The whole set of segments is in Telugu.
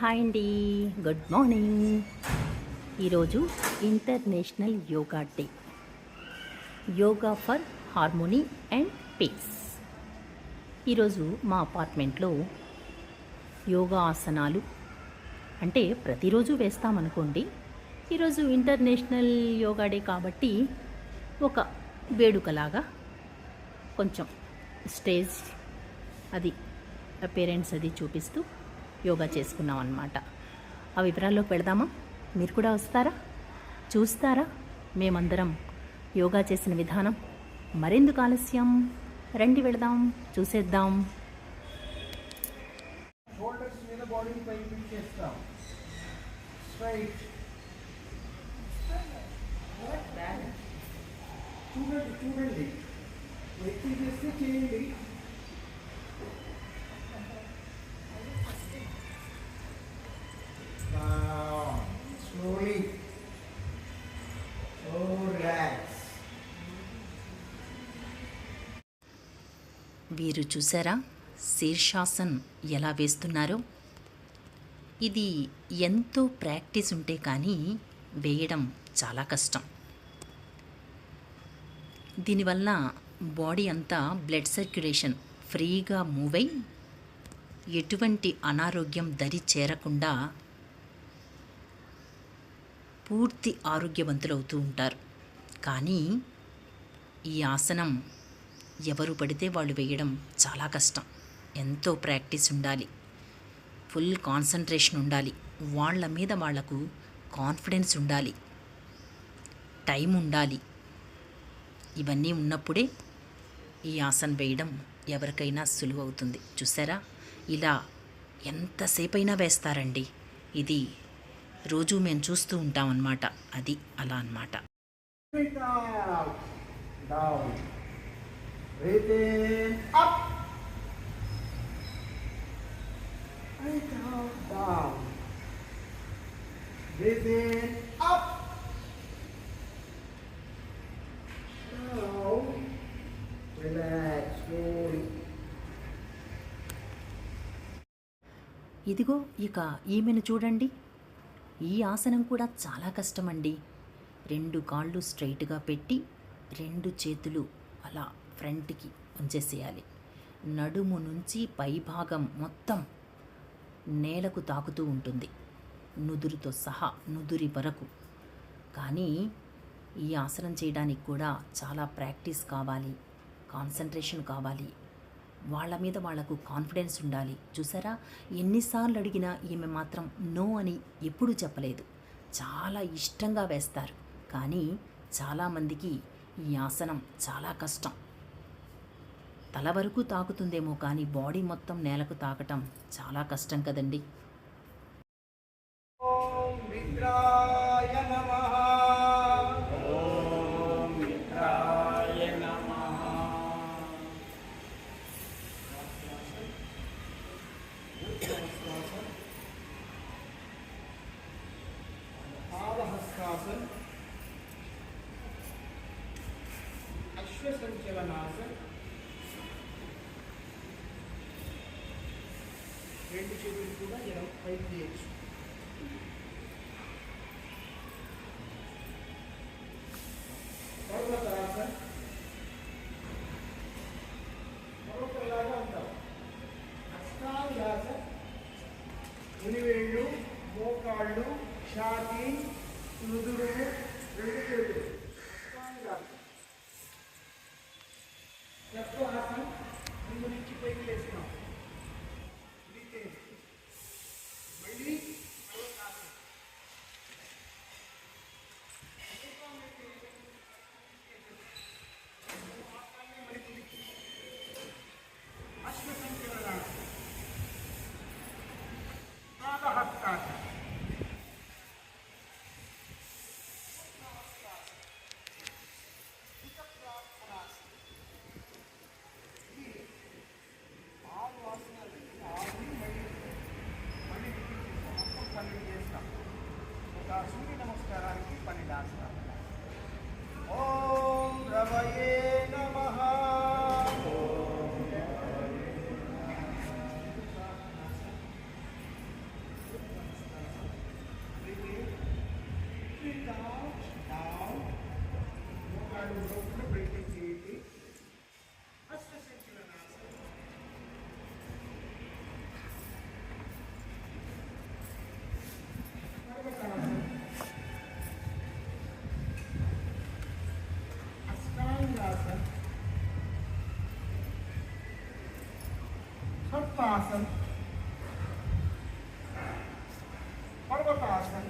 హాయ్ అండి. Good morning. ఈరోజు international yoga day. Yoga for harmony and peace. ఈరోజు మా అపార్ట్మెంట్లో యోగా ఆసనాలు అంటే ప్రతిరోజు వేస్తామనుకోండి ఈరోజు ఇంటర్నేషనల్ యోగా డే కాబట్టి ఒక వేడుకలాగా కొంచెం స్టేజ్ అది పేరెంట్స్ అది చూపిస్తూ యోగా చేసుకున్నాం అనమాట ఆ వివరాల్లోకి వెళదామా? మీరు కూడా వస్తారా? చూస్తారా? మేమందరం యోగా చేసిన విధానం మరెందుకు ఆలస్యం? రండి వెళదాం చూసేద్దాం. షోల్డర్స్ మీద బాడీని పైకి చేస్తాం. స్ట్రైట్ చూడండి చూడండి ఎత్తి చేస్తే చేయండి. మీరు చూసారా? శీర్షాసన్ ఎలా వేస్తున్నారో? ఇది ఎంతో ప్రాక్టీస్ ఉంటే కానీ వేయడం చాలా కష్టం. దీనివల్ల బాడీ అంతా బ్లడ్ సర్క్యులేషన్ ఫ్రీగా మూవ్ అయి ఎటువంటి అనారోగ్యం దరి చేరకుండా పూర్తి ఆరోగ్యవంతులవుతూ ఉంటారు. కానీ ఈ ఆసనం ఎవరు పడితే వాళ్ళు వేయడం చాలా కష్టం. ఎంతో ప్రాక్టీస్ ఉండాలి. ఫుల్ కాన్సన్ట్రేషన్ ఉండాలి. వాళ్ళ మీద వాళ్ళకు కాన్ఫిడెన్స్ ఉండాలి. టైం ఉండాలి. ఇవన్నీ ఉన్నప్పుడే ఈ ఆసనం వేయడం ఎవరికైనా సులువవుతుంది చూసారా? ఇలా ఎంతసేపైనా వేస్తారండి. ఇది రోజు మేము చూస్తూ ఉంటాం అన్నమాట. అది అలా అన్నమాట. Breathe in. Up. Breathe out. Down. Breathe in. Up. Down. Relax slowly. ఇదిగో ఇక ఈమెను చూడండి ఈ ఆసనం కూడా చాలా కష్టమండి రెండు కాళ్ళు స్ట్రైట్గా పెట్టి రెండు చేతులు అలా ఫ్రంట్కి ఉంచేసేయాలి. నడుము నుంచి పైభాగం మొత్తం నేలకు తాకుతూ ఉంటుంది. నుదురుతో సహా నుదురి వరకు. కానీ ఈ ఆసనం చేయడానికి కూడా చాలా ప్రాక్టీస్ కావాలి కాన్సన్ట్రేషన్ కావాలి. వాళ్ళ మీద వాళ్ళకు కాన్ఫిడెన్స్ ఉండాలి. చూసారా? ఎన్నిసార్లు అడిగినా ఈమె మాత్రం నో అని ఎప్పుడూ చెప్పలేదు. చాలా ఇష్టంగా వేస్తారు. కానీ చాలామందికి ఈ ఆసనం చాలా కష్టం. తల వరకు తాకుతుందేమో కానీ బాడీ మొత్తం నేలకు తాకటం చాలా కష్టం కదండి. అశ్వసంచలనాసన్ రెండు చేతులు కూడా ఇలా పైకి చేయొచ్చు పర్వతాసన్ పర్వతంలాగా ఉంటాం అష్టాంగాసన్ ఉనివేళ్ళు మోకాళ్ళు ఛాతీ నుదురు రెండు చేతులు. ಎರಡು ಮಕ್ಕಳು ಬೆಳಗ್ಗೆ ತಿಂಡಿ ಅಷ್ಟು ಸಂಚಿನ ನಾನು ಅಷ್ಟಾಂಗಾಸನ ಸರ್ಪಾಸನ ಪರ್ವತಾಸನ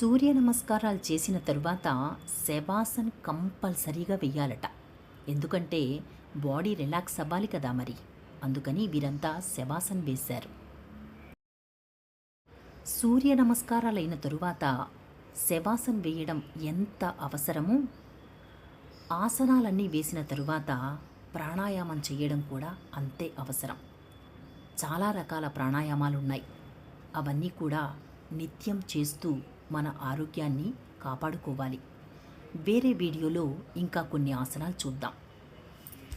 సూర్య నమస్కారాలు చేసిన తరువాత శవాసన్ కంపల్సరీగా వెయ్యాలట. ఎందుకంటే బాడీ రిలాక్స్ అవ్వాలి కదా మరి. అందుకని వీరంతా శవాసన్ వేశారు. సూర్య నమస్కారాలైన తరువాత శవాసన్ వేయడం ఎంత అవసరమో? ఆసనాలన్నీ వేసిన తరువాత ప్రాణాయామం చేయడం కూడా అంతే అవసరం. చాలా రకాల ప్రాణాయామాలు ఉన్నాయి అవన్నీ కూడా నిత్యం చేస్తూ మన ఆరోగ్యాన్ని కాపాడుకోవాలి. వేరే వీడియోలో ఇంకా కొన్ని ఆసనాలు చూద్దాం.